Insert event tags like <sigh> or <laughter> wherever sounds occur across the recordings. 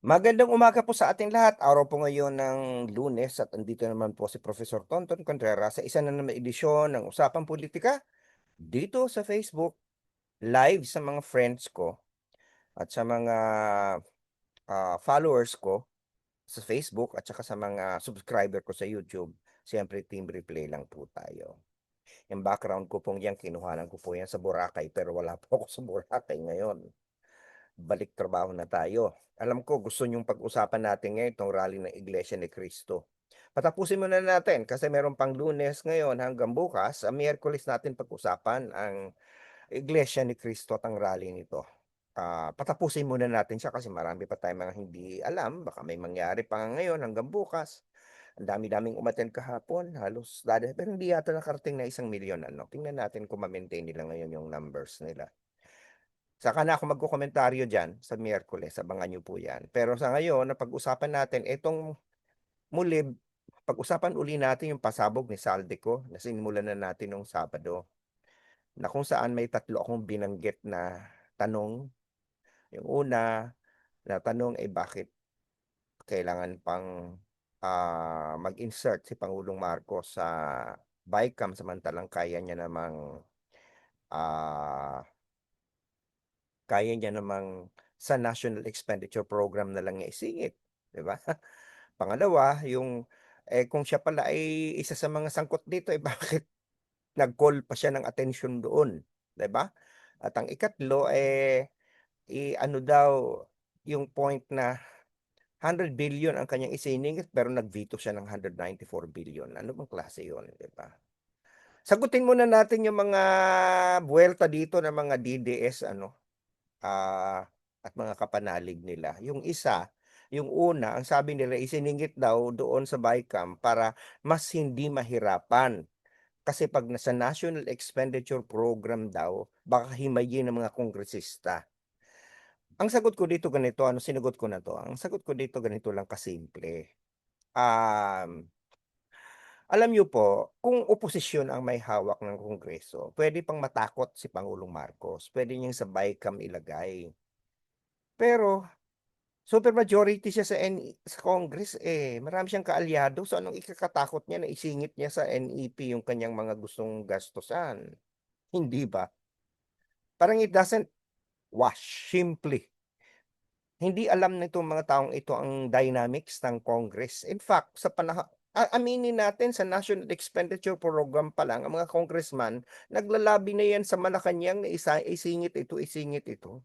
Magandang umaga po sa ating lahat. Araw po ngayon ng Lunes at andito naman po si Professor Tonton Contreras sa isa na naman edisyon ng Usapang Politika dito sa Facebook, live sa mga friends ko at sa mga ah, followers ko sa Facebook at saka sa mga subscriber ko sa YouTube. Siyempre, team replay lang po tayo. Yung background ko pong yan, kinuhanan ko po yan sa Boracay pero wala po ako sa Boracay ngayon balik trabaho na tayo. Alam ko gusto niyong pag-usapan natin ngayon itong rally ng Iglesia ni Cristo. Patapusin muna natin kasi meron pang lunes ngayon hanggang bukas. Sa Miyerkules natin pag-usapan ang Iglesia ni Cristo at ang rally nito. Ah, patapusin muna natin siya kasi marami pa tayong mga hindi alam. Baka may mangyari pa nga ngayon hanggang bukas. Ang dami-daming umattend kahapon, halos dada, pero hindi yata nakarating na isang milyon. Ano? Tingnan natin kung ma-maintain nila ngayon yung numbers nila. Saka na ako magkokomentaryo diyan sa Miyerkules, abangan niyo po 'yan. Pero sa ngayon, napag-usapan natin itong muli, pag-usapan uli natin yung pasabog ni Saldico na sinimulan na natin nung Sabado. Na kung saan may tatlo akong binanggit na tanong. Yung una na tanong ay bakit kailangan pang ah, mag-insert si Pangulong Marcos sa BICAM samantalang kaya niya namang ah kaya niya namang sa National Expenditure Program na lang niya isingit, 'di ba? <laughs> Pangalawa, yung eh kung siya pala ay isa sa mga sangkot dito, eh <laughs> bakit nag-call pa siya ng attention doon, 'di ba? At ang ikatlo eh i-ano daw yung point na 100 billion ang kanyang isiningit pero nag-veto siya ng 194 billion. Ano bang klase 'yon, 'di ba? Sagutin muna natin yung mga buwelta dito ng mga DDS ano, ah, at mga kapanalig nila. Yung isa, yung una, ang sabi nila isiningit daw doon sa BICAM para mas hindi mahirapan. Kasi pag nasa National Expenditure Program daw, baka himayin ng mga kongresista. Ang sagot ko dito ganito, ano sinagot ko na to? Ang sagot ko dito ganito lang kasimple. Um, alam niyo po, kung oposisyon ang may hawak ng Kongreso, pwede pang matakot si Pangulong Marcos. Pwede niyang sa BICAM ilagay. Pero super majority siya sa N sa Congress eh. Marami siyang kaalyado. So anong ikakatakot niya na isingit niya sa NEP yung kanyang mga gustong gastusan? Hindi ba? Parang it doesn't wash simply. Hindi alam nitong mga taong ito ang dynamics ng Congress. In fact, sa panahon aminin natin sa National Expenditure Program pa lang ang mga congressman naglalabi na yan sa Malacanang na isa isingit ito, isingit ito.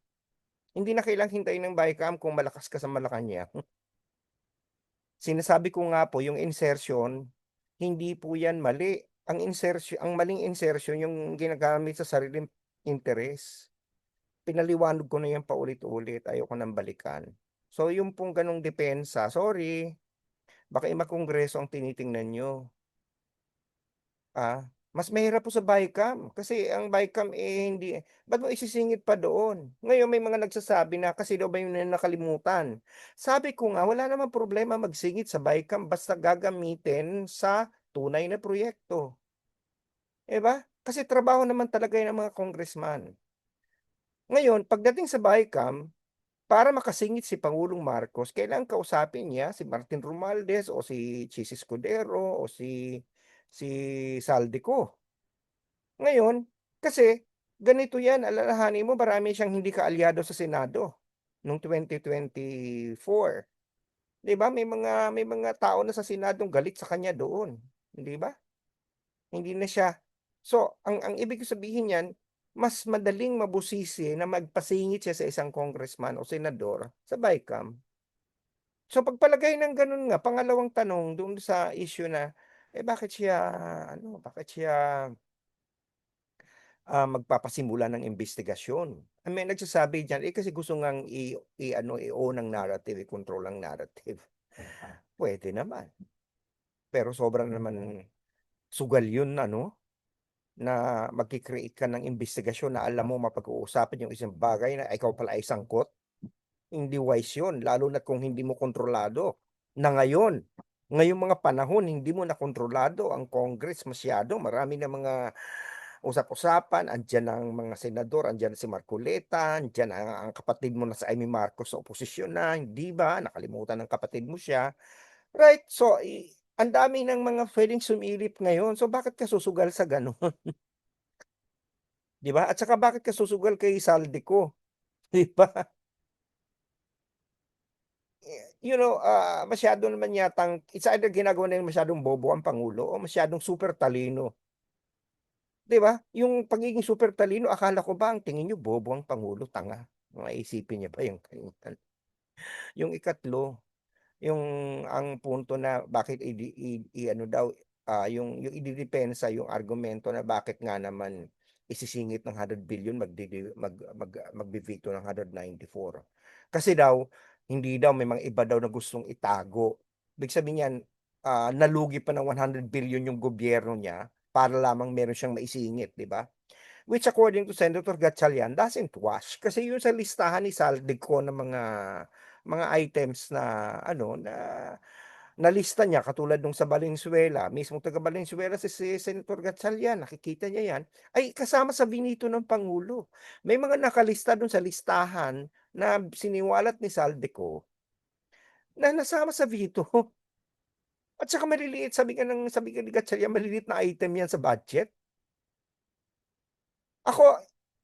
Hindi na kailangang hintayin ng BICAM kung malakas ka sa Malacanang. <laughs> Sinasabi ko nga po yung insertion, hindi po yan mali. Ang insertion, ang maling insertion yung ginagamit sa sariling interes. Pinaliwanag ko na yan paulit-ulit, ayoko nang balikan. So yung pong ganong depensa, sorry, baka ima kongreso ang tinitingnan nyo. Ah, mas mahirap po sa BICAM kasi ang BICAM eh hindi ba't mo isisingit pa doon? Ngayon may mga nagsasabi na kasi daw ba yun na nakalimutan. Sabi ko nga wala namang problema magsingit sa BICAM basta gagamitin sa tunay na proyekto. 'Di ba? Kasi trabaho naman talaga yan ng mga congressman. Ngayon, pagdating sa BICAM, para makasingit si Pangulong Marcos, kailangan kausapin niya si Martin Romualdez o si Chis Escudero o si si Saldico. Ngayon, kasi ganito yan, alalahanin mo marami siyang hindi kaalyado sa Senado noong 2024. 'Di ba? May mga may mga tao na sa Senadong galit sa kanya doon, hindi ba? Hindi na siya so ang ang ibig sabihin niyan, mas madaling mabusisi na magpasingit siya sa isang congressman o senador sa BICAM. So pagpalagay ng ganun nga, pangalawang tanong doon sa issue na eh bakit siya ano, bakit siya ah, magpapasimula ng investigasyon? Ah, may nagsasabi diyan, eh kasi gusto ngang i, i ano, i-own ang narrative, i-control ang narrative. Pwede naman. Pero sobra naman sugal yun ano, na magki-create ka ng investigasyon na alam mo mapag-uusapan yung isang bagay na ikaw pala ay sangkot. Hindi wise yun, lalo na kung hindi mo kontrolado. Na ngayon, ngayong mga panahon, hindi mo na kontrolado ang Congress masyado. Marami na mga usap-usapan, andiyan ang mga senador, andiyan si Marcoleta, andiyan ang ang kapatid mo na si Amy Marcos sa oposisyon na, hindi ba? Nakalimutan ng kapatid mo siya, right? So, ang dami ng mga puwedeng sumilip ngayon, so bakit ka susugal sa gano'n? <laughs> 'Di ba? At saka bakit ka susugal kay Saldico, <laughs> 'di ba? Eh, you know, ah, masyado naman yatang it's either ginagawa nilang masyadong bobo ang pangulo o masyadong super talino. 'Di ba? Yung pagiging super talino akala ko ba ang tingin niyo bobo ang pangulo, tanga? Iisipin niya pa yung. Yung ikatlo, yung ang punto na bakit idi i i-ano daw, ah, yung yung ididepensa yung argumento na bakit nga naman isisingit ng 100 billion magdede mag mag magbe-veto ng 194. Kasi daw, hindi daw may mga iba daw na gustong itago. Ibig sabihin niyan, ah, nalugi pa ng 100 billion yung gobyerno niya para lamang meron siyang maisingit, 'di ba? Which according to Senator Gatchalian doesn't wash kasi yun sa listahan ni Saldico ng mga mga items na ano, na nalista niya katulad nung sa Valenzuela, mismong taga Valenzuela si si Senator Gatchalian, nakikita niya 'yan, ay kasama sa binito ng pangulo. May mga nakalista dun sa listahan na siniwalat ni Saldico na nasama sa veto. <laughs> At saka maliliit sabi nga ng sabi nga ni Gatchalian maliliit na item 'yan sa budget. Ako,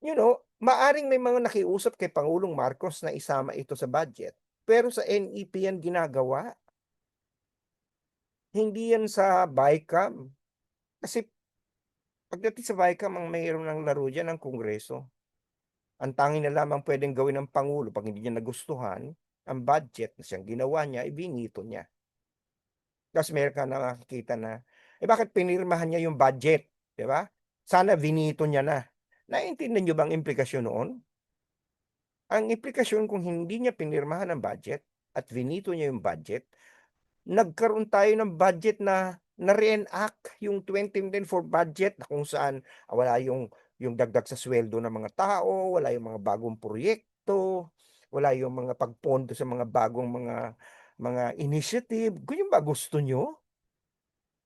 you know, maaaring may mga nakiusap kay Pangulong Marcos na isama ito sa budget, pero sa NEP yan ginagawa. Hindi yan sa BICAM. Kasi pagdating sa BICAM ang mayroon ng laro diyan ang Kongreso. Ang tanging na lamang puwedeng gawin ng pangulo 'pag hindi niya nagustuhan ang budget na siyang ginawa niya, ibinito niya. Ta's meron ka na nakikita na, eh, bakit pinirmahan niya yung budget, 'di ba? Sana vinito niya na. Naiintindihan niyo ba ang implikasyon noon? Ang implikasyon kung hindi niya pinirmahan ang budget at vinito niya yung budget, nagkaroon tayo ng budget na na-reenact yung 2024 budget na kung saan ah, wala yung yung dagdag sa sweldo ng mga tao, wala yung mga bagong proyekto, wala yung mga pagpondo sa mga bagong mga mga initiative. Ganun ba gusto niyo?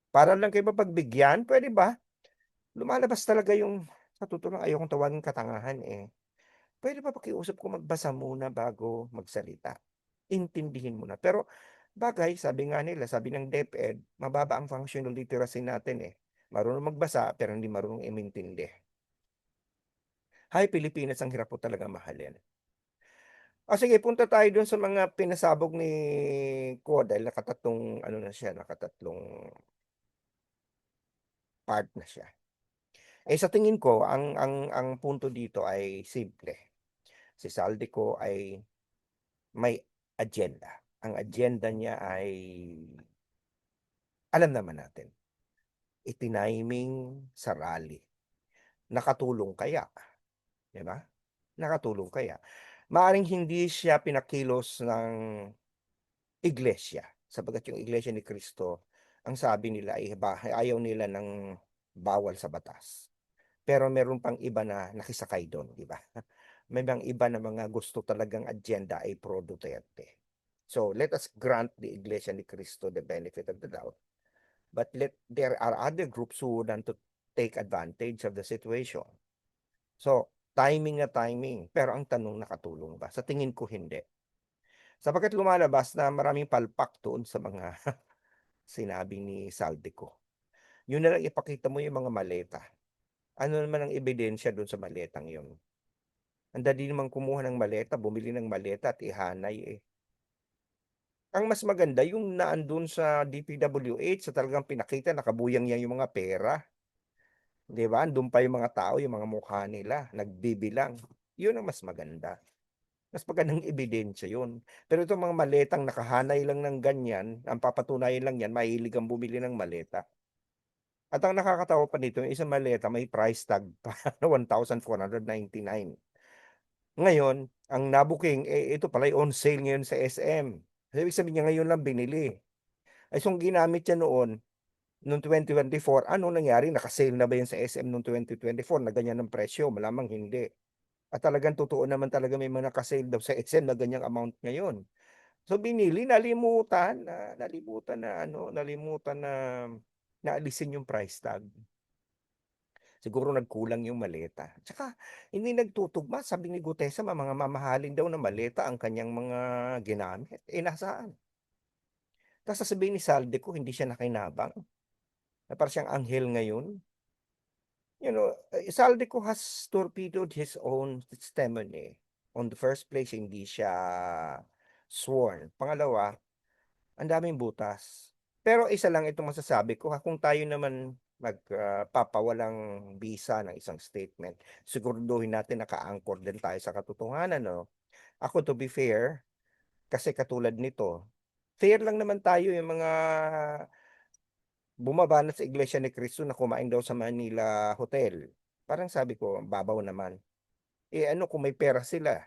Para lang kayo mapagbigyan, puwede ba? Lumalabas talaga yung sa totoo lang ayokong tawaging katangahan, eh. Puwede ba pakiusap ko magbasa muna bago magsalita? Intindihin muna. Pero bagay sabi nga nila, sabi ng DepEd, mababa ang functional literacy natin, eh. Marunong magbasa pero hindi marunong umintindi. Hay, Pilipinas ang hirap po talagang mahalin. Oh, sige punta tayo dun sa mga pinasabog ni Quo dahil nakatatlong ano na siya, nakatatlong part na siya. Eh, sa tingin ko ang ang ang punto dito ay simple. Si Saldico ay may agenda. Ang agenda niya ay alam naman natin. Itiniming sa rally. Nakatulong kaya? 'Di ba? Nakatulong kaya? Maaaring hindi siya pinakilos ng iglesia, sapagkat yung Iglesia ni Cristo, ang sabi nila ay ayaw nila ng bawal sa batas. Pero meron pang iba na nakisakay dun, 'di ba? May mga iba na mga gusto talagang agenda ay pro Duterte. So, let us grant the Iglesia ni Cristo the benefit of the doubt. But let there are other groups who want to take advantage of the situation. So, timing na timing, pero ang tanong nakatulong ba? Sa tingin ko hindi. Sapagkat lumalabas na maraming palpak doon sa mga <laughs> sinabi ni Saldico. Yun na lang ipakita mo yung mga maleta. Ano naman ang ebidensya doon sa maletang yun? Ang dali namang kumuha ng maleta, bumili ng maleta at ihanay, eh. Ang mas maganda yung naandun sa DPWH sa talagang pinakita nakabuyang-yang yung mga pera. 'Di ba? Andun pa yung mga tao, yung mga mukha nila, nagbibilang. Yun ang mas maganda. Mas magandang <laughs> ebidensya yun. Pero itong mga maletang nakahanay lang ng ganyan, ang papatunayan lang yan mahilig kang bumili ng maleta. At ang nakakatawa pa nito, yung isang maleta may price tag pa <laughs> na 1,499. Ngayon, ang na-booking, eh, ito pala on sale ngayon sa SM. So, ibig sabihin niya ngayon lang binili. Ay so, ginamit niya noon, noong 2024, ano nangyari? Naka-sale na ba yun sa SM noong 2024 na ganyan ang presyo? Malamang hindi. At talagang totoo naman talaga may mga naka-sale daw sa SM na ganyang amount ngayon. So binili, nalimutan na nalimutan na ano, nalimutan na naalisin yung price tag. Siguro nagkulang yung maleta. Tsaka hindi nagtutugma, sabi ni Gutesa mga mamahalin daw na maleta ang kanyang mga ginamit. Eh, nasaan? Tas sasabihin ni Saldico hindi siya nakinabang. Na para siyang anghel ngayon. You know, eh, Saldico has torpedoed his own testimony. On the first place, hindi siya sworn. Pangalawa, ang daming butas. Pero isa lang itong masasabi ko, ha, kung tayo naman magpapawalang bisa ng isang statement, siguraduhin natin naka-anchor din tayo sa katotohanan, no? Ako to be fair, kasi katulad nito, fair lang naman tayo yung mga bumaba sa Iglesia ni Cristo na kumain daw sa Manila Hotel. Parang sabi ko, babaw naman. Eh ano kung may pera sila?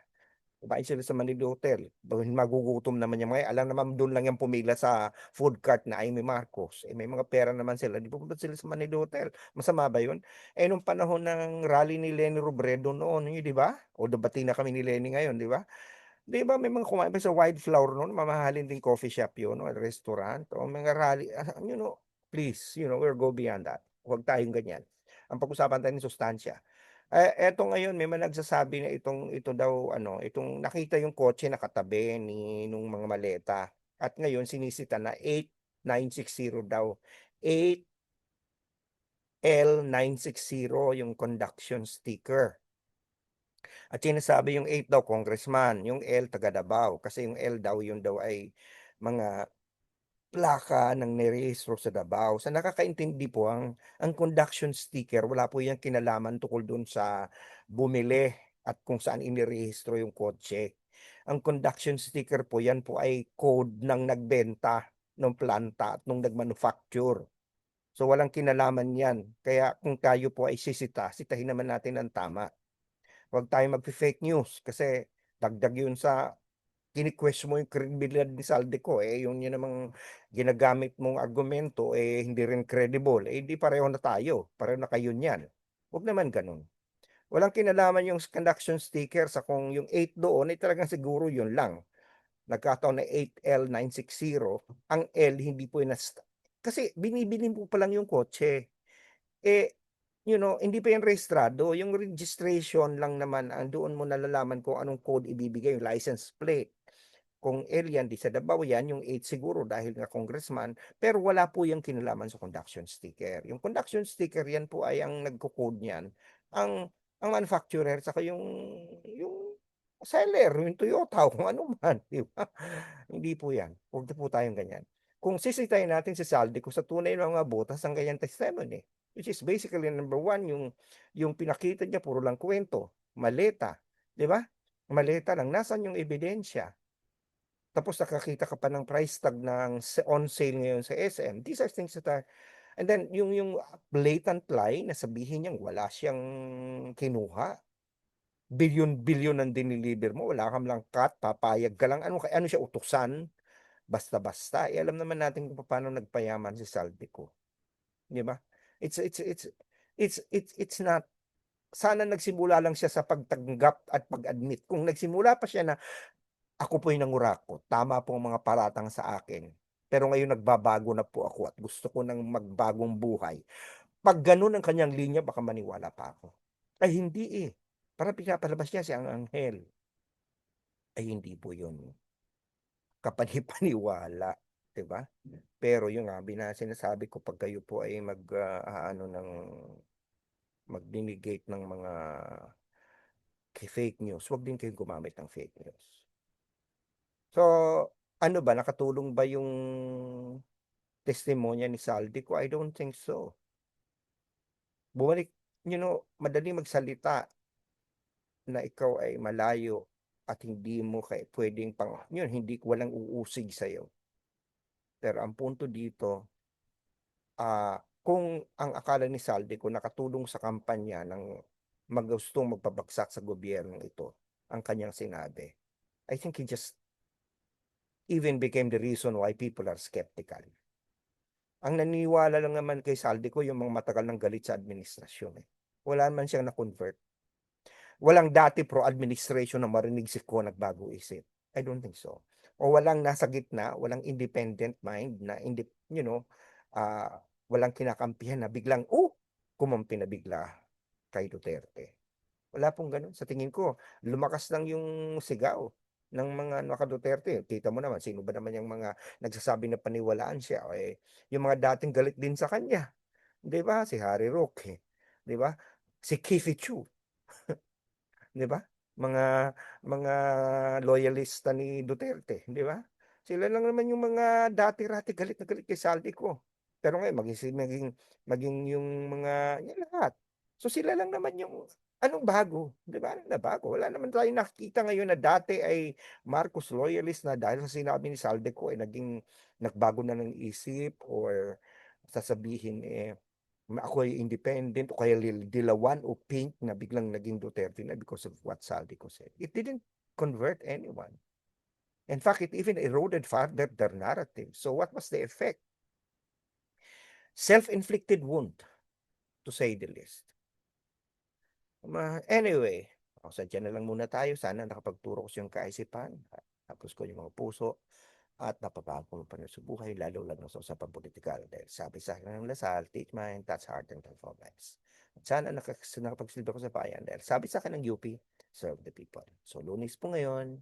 Kumain sila sa Manila Hotel. Magugutom naman yung mga. Alam naman doon lang yung pumila sa food cart na Amy Marcos. Eh may mga pera naman sila. Di pupunta sila sa Manila Hotel. Masama ba yun? Eh nung panahon ng rally ni Lenny Robredo noon, yun, di ba? O debate na kami ni Lenny ngayon, di ba? Di ba may mga kumain pa sa Wildflower noon, mamahalin din coffee shop yun, o restaurant, o mga rally, ah, you know, please, you know, we'll go beyond that. Huwag tayong ganyan. Ang pag-usapan tayo ng sustansya. Eh, eto ngayon, may mga nagsasabi na itong, ito daw, ano, itong nakita yung kotse nakatabi ni nung mga maleta. At ngayon, sinisita na 8960 daw. 8L960 yung conduction sticker. At sinasabi yung 8 daw congressman, yung L taga Davao kasi yung L daw yun daw ay mga plaka ng nirehistro sa Davao. Sa nakakaintindi po ang ang conduction sticker wala po yang kinalaman tukol dun sa bumili at kung saan inirehistro yung kotse. Ang conduction sticker po yan po ay code ng nagbenta ng planta at nung nagmanufacture. So walang kinalaman yan. Kaya kung tayo po ay sisita, sitahin naman natin ang tama. Huwag tayo mag-fake news kasi dagdag yun sa kini-question mo yung credibilidad ni Saldico eh yung yun namang ginagamit mong argumento eh hindi rin credible. Eh hindi pareho na tayo pareho na kayo niyan. Huwag naman ganun. Walang kinalaman yung conduction sticker sa kung yung 8 doon ay talagang siguro yun lang. Nagkataon na 8L960 ang L hindi po yun kasi binibili mo pa lang yung kotse. Eh you know, hindi pa yan rehistrado. Yung registration lang naman, ang doon mo nalalaman kung anong code ibibigay, yung license plate. Kung yan, di sa Davao yan, yung 8 siguro dahil nga congressman, pero wala po yung kinalaman sa conduction sticker. Yung conduction sticker yan po ay ang nagko-code niyan, ang ang manufacturer saka yung yung seller, yung Toyota <laughs> kung ano man, di ba? Hindi po yan. Huwag na po tayong ganyan. Kung sisitayin natin si Saldi kung sa tunay na mga botas ang ganyan testimony, which is basically number one, yung, yung pinakita niya puro lang kwento, maleta, di ba? Maleta lang, nasan yung ebidensya? Tapos nakakita ka pa ng price tag ng on sale ngayon sa SM. These are things that are, and then yung, yung blatant lie na sabihin niyang wala siyang kinuha, billion-billion ang diniliver mo, wala kang lang cut, papayag ka lang, ano, ano siya, utusan? Basta-basta. Eh, alam naman natin kung paano nagpayaman si Saldico. Di ba? It's, it's, it's, it's, it's, it's not, sana nagsimula lang siya sa pagtanggap at pag-admit. Kung nagsimula pa siya na, ako po'y nangurakot, tama po ang mga paratang sa akin. Pero ngayon nagbabago na po ako at gusto ko ng magbagong buhay. Pag ganun ang kanyang linya, baka maniwala pa ako. Ay hindi eh. Para pinapalabas niya siyang anghel. Ay hindi po yun. Kapanipaniwala. Diba? Pero yung nga, bina, sinasabi ko pag kayo po ay mag, ah, ano ng, mag-delegate ng mga k- fake news, huwag din kayo gumamit ng fake news. So, ano ba, nakatulong ba yung testimonya ni Saldico? I don't think so. Bumalik, you know, madali magsalita na ikaw ay malayo at hindi mo kay pwedeng pang, yun, hindi, walang uusig sa'yo. Pero ang punto dito, ah kung ang akala ni Saldi ko nakatulong sa kampanya ng magustong magpabagsak sa gobyernong ito, ang kanyang sinabi, I think he just even became the reason why people are skeptical. Ang naniniwala lang naman kay Saldi ko yung mga matagal ng galit sa administrasyon. Eh. Wala man siyang na-convert. Walang dati pro-administration na marinig si ko nagbago isip. I don't think so o walang nasa gitna, walang independent mind na hindi, you know, ah walang kinakampihan na biglang, oh, kumampi na bigla kay Duterte. Wala pong gano'n. Sa tingin ko, lumakas lang yung sigaw ng mga naka-Duterte. Kita mo naman, sino ba naman yung mga nagsasabi na paniwalaan siya? Eh, yung mga dating galit din sa kanya. Di ba? Si Harry Roque. Di ba? Si Kiffy Chu. <laughs> di ba? Mga mga loyalista ni Duterte, di ba? Sila lang naman yung mga dati-rati galit na galit kay Saldico. Pero ngayon maging maging maging yung mga yan lahat. So sila lang naman yung anong bago, 'di ba? Anong nabago? Wala naman tayong nakikita ngayon na dati ay Marcos loyalist na dahil sa sinabi ni Saldico ay naging nagbago na ng isip or sasabihin eh ako ay independent o kaya dilawan o pink na biglang naging Duterte na because of what Saldico said. It didn't convert anyone. In fact, it even eroded further their narrative. So what was the effect? Self-inflicted wound, to say the least. Ma anyway, o sadya na lang muna tayo. Sana nakapagturo ko sa iyong kaisipan. Tapos ko yung mga puso at napabago mo pa rin sa buhay, lalo lang sa usapang politikal. Dahil sabi sa akin ng Lasal, teach mind, touch heart, and transform lives. At sana nakapagsilbi ko sa bayan dahil sabi sa akin ng UP, serve the people. So lunes po ngayon,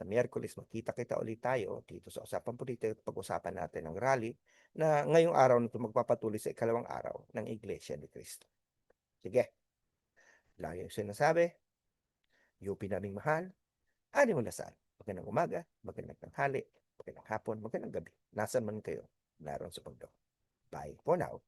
sa Miyerkules, magkita-kita ulit tayo dito sa Usapang Politika at pag-usapan natin ang rally na ngayong araw na ito magpapatuloy sa ikalawang araw ng Iglesia ni Cristo. Sige, lagi yung sinasabi, UP naming mahal, ani mo lasal. Magandang umaga, magandang tanghali, magandang hapon, magandang gabi. Nasaan man kayo, naroon sa pagdaw. Bye for now.